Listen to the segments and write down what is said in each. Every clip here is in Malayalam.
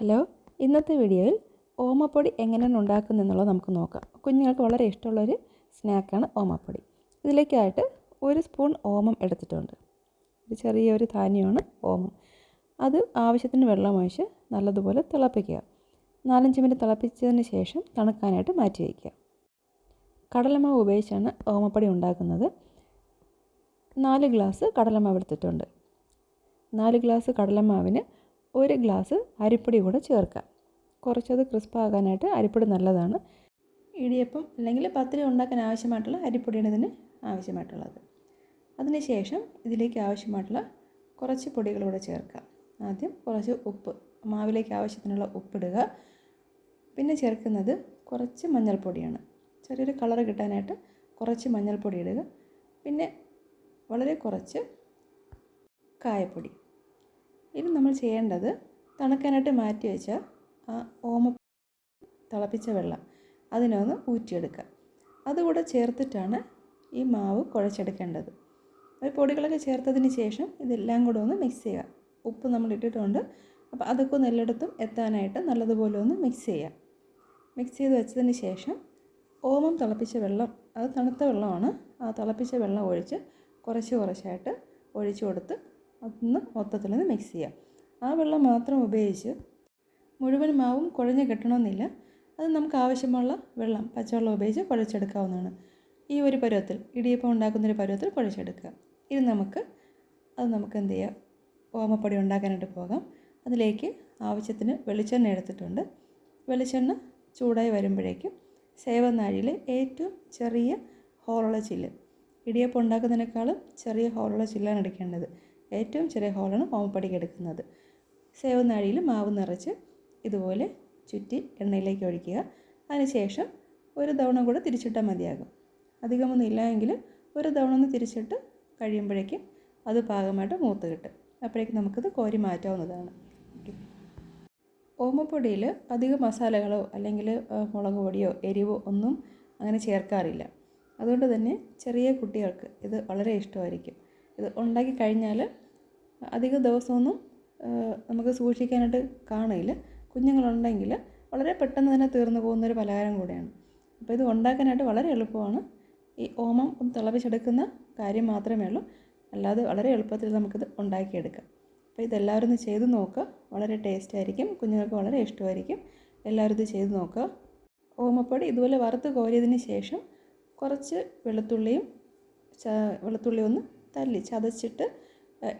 ഹലോ ഇന്നത്തെ വീഡിയോയിൽ ഓമപ്പൊടി എങ്ങനെയാണ് ഉണ്ടാക്കുന്നത് എന്നുള്ളത് നമുക്ക് നോക്കാം. കുഞ്ഞുങ്ങൾക്ക് വളരെ ഇഷ്ടമുള്ളൊരു സ്നാക്കാണ് ഓമപ്പൊടി. ഇതിലേക്കായിട്ട് ഒരു സ്പൂൺ ഓമം എടുത്തിട്ടുണ്ട്. ഒരു ചെറിയൊരു ധാന്യമാണ് ഓമം. അത് ആവശ്യത്തിന് വെള്ളം ഒഴിച്ച് നല്ലതുപോലെ തിളപ്പിക്കുക. നാലഞ്ച് മിനിറ്റ് തിളപ്പിച്ചതിന് ശേഷം തണുക്കാനായിട്ട് മാറ്റി വയ്ക്കുക. കടലമാവ് ഉപയോഗിച്ചാണ് ഓമപ്പൊടി ഉണ്ടാക്കുന്നത്. നാല് ഗ്ലാസ് കടലമാവ് എടുത്തിട്ടുണ്ട്. നാല് ഗ്ലാസ് കടലമാവിന് ഒരു ഗ്ലാസ് അരിപ്പൊടി കൂടെ ചേർക്കാം കുറച്ചത് ക്രിസ്പാകാനായിട്ട് അരിപ്പൊടി നല്ലതാണ്. ഇടിയപ്പം അല്ലെങ്കിൽ പത്തിരി ഉണ്ടാക്കാൻ ആവശ്യമായിട്ടുള്ള അരിപ്പൊടിയാണ് ഇതിന് ആവശ്യമായിട്ടുള്ളത്. അതിനുശേഷം ഇതിലേക്ക് ആവശ്യമായിട്ടുള്ള കുറച്ച് പൊടികളൂടെ ചേർക്കുക. ആദ്യം കുറച്ച് ഉപ്പ് മാവിലേക്ക് ആവശ്യത്തിനുള്ള ഉപ്പിടുക പിന്നെ ചേർക്കുന്നത് കുറച്ച് മഞ്ഞൾപ്പൊടിയാണ്. ചെറിയൊരു കളർ കിട്ടാനായിട്ട് കുറച്ച് മഞ്ഞൾപ്പൊടി ഇടുക. പിന്നെ വളരെ കുറച്ച് കായപ്പൊടി. ഇനി നമ്മൾ ചെയ്യേണ്ടത് തണുക്കാനായിട്ട് മാറ്റി വെച്ച ആ ഓമ തിളപ്പിച്ച വെള്ളം അതിനൊന്ന് ഊറ്റിയെടുക്കുക. അതുകൂടെ ചേർത്തിട്ടാണ് ഈ മാവ് കുഴച്ചെടുക്കേണ്ടത്. ഈ പൊടികളൊക്കെ ചേർത്തതിന് ശേഷം ഇതെല്ലാം കൂടെ ഒന്ന് മിക്സ് ചെയ്യുക. ഉപ്പ് നമ്മൾ ഇട്ടിട്ടുണ്ട്. അപ്പോൾ അതൊക്കെ ഒന്ന് എല്ലായിടത്തും എത്താനായിട്ട് നല്ലതുപോലെ ഒന്ന് മിക്സ് ചെയ്യുക. മിക്സ് ചെയ്ത് വെച്ചതിന് ശേഷം ഓമം തിളപ്പിച്ച വെള്ളം അത് തണുത്ത വെള്ളമാണ്. ആ തിളപ്പിച്ച വെള്ളം ഒഴിച്ച് കുറച്ച് കുറച്ചായിട്ട് ഒഴിച്ചു കൊടുത്ത് അതൊന്ന് മൊത്തത്തിലൊന്ന് മിക്സ് ചെയ്യുക ആ വെള്ളം മാത്രം ഉപയോഗിച്ച് മുഴുവൻ മാവും കുഴഞ്ഞ് കിട്ടണമെന്നില്ല. അത് നമുക്ക് ആവശ്യമുള്ള വെള്ളം പച്ചവെള്ളം ഉപയോഗിച്ച് കുഴച്ചെടുക്കാവുന്നതാണ്. ഈ ഒരു പരുവത്തിൽ ഇടിയപ്പം ഉണ്ടാക്കുന്നൊരു പരുവത്തിൽ കുഴച്ചെടുക്കുക. ഇത് നമുക്ക് അത് നമുക്ക് എന്ത് ചെയ്യാം? ഓമപ്പൊടി ഉണ്ടാക്കാനായിട്ട് പോകാം. അതിലേക്ക് ആവശ്യത്തിന് വെളിച്ചെണ്ണ എടുത്തിട്ടുണ്ട്. വെളിച്ചെണ്ണ ചൂടായി വരുമ്പോഴേക്കും സേവനാഴിയിലെ ഏറ്റവും ചെറിയ ഹോളുള്ള ചില്ല്. ഇടിയപ്പം ഉണ്ടാക്കുന്നതിനേക്കാളും ചെറിയ ഹോളുള്ള ചില്ലാണ് എടുക്കേണ്ടത്. ഏറ്റവും ചെറിയ ഹോളാണ് ഓമപ്പടിക്ക് എടുക്കുന്നത്. സേവനാഴിയിൽ മാവ് നിറച്ച് ഇതുപോലെ ചുറ്റി എണ്ണയിലേക്ക് ഒഴിക്കുക. അതിനുശേഷം ഒരു തവണ കൂടെ തിരിച്ചിട്ടാൽ മതിയാകും. അധികമൊന്നും ഇല്ലായെങ്കിൽ ഒരു തവണ ഒന്ന് തിരിച്ചിട്ട് കഴിയുമ്പോഴേക്കും അത് പാകമായിട്ട് മൂത്ത് കിട്ടും. അപ്പോഴേക്കും നമുക്കത് കോരി മാറ്റാവുന്നതാണ്. ഓമപ്പൊടിയിൽ അധിക മസാലകളോ അല്ലെങ്കിൽ മുളക് പൊടിയോ എരിവോ ഒന്നും അങ്ങനെ ചേർക്കാറില്ല. അതുകൊണ്ട് തന്നെ ചെറിയ കുട്ടികൾക്ക് ഇത് വളരെ ഇഷ്ടമായിരിക്കും. ഇത് ഉണ്ടാക്കി കഴിഞ്ഞാൽ അധിക ദിവസമൊന്നും നമുക്ക് സൂക്ഷിക്കാനായിട്ട് കാണില്ല കുഞ്ഞുങ്ങളുണ്ടെങ്കിൽ വളരെ പെട്ടെന്ന് തന്നെ തീർന്നു പോകുന്നൊരു പലഹാരം കൂടെയാണ്. അപ്പോൾ ഇത് ഉണ്ടാക്കാനായിട്ട് വളരെ എളുപ്പമാണ്. ഈ ഓമം ഒന്ന് തിളപ്പിച്ചെടുക്കുന്ന കാര്യം മാത്രമേ ഉള്ളൂ. അല്ലാതെ വളരെ എളുപ്പത്തിൽ നമുക്കിത് ഉണ്ടാക്കിയെടുക്കാം. അപ്പോൾ ഇതെല്ലാവരും ഒന്ന് ചെയ്ത് നോക്കുക. വളരെ ടേസ്റ്റ് ആയിരിക്കും. കുഞ്ഞുങ്ങൾക്ക് വളരെ ഇഷ്ടമായിരിക്കും. എല്ലാവരും ഇത് ചെയ്ത് നോക്കുക. ഓമപ്പൊടി ഇതുപോലെ വറുത്ത് കോരിയതിന് ശേഷം കുറച്ച് വെളുത്തുള്ളിയും വെളുത്തുള്ളി ഒന്ന് തല്ലി ചതച്ചിട്ട്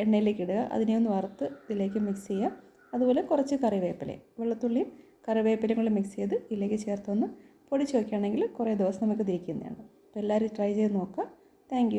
എണ്ണയിലേക്ക് ഇടുക. അതിനെ ഒന്ന് വറുത്ത് ഇതിലേക്ക് മിക്സ് ചെയ്യുക. അതുപോലെ കുറച്ച് കറിവേപ്പിലയും വെള്ളത്തുള്ളിയും കറിവേപ്പിലയും കൂടെ മിക്സ് ചെയ്ത് ഇതിലേക്ക് ചേർത്തൊന്ന് പൊടിച്ച് വയ്ക്കുകയാണെങ്കിൽ കുറേ ദിവസം നമുക്ക് ഇരിക്കുന്നതാണ് അപ്പോൾ എല്ലാവരും ട്രൈ ചെയ്ത് നോക്കുക. താങ്ക്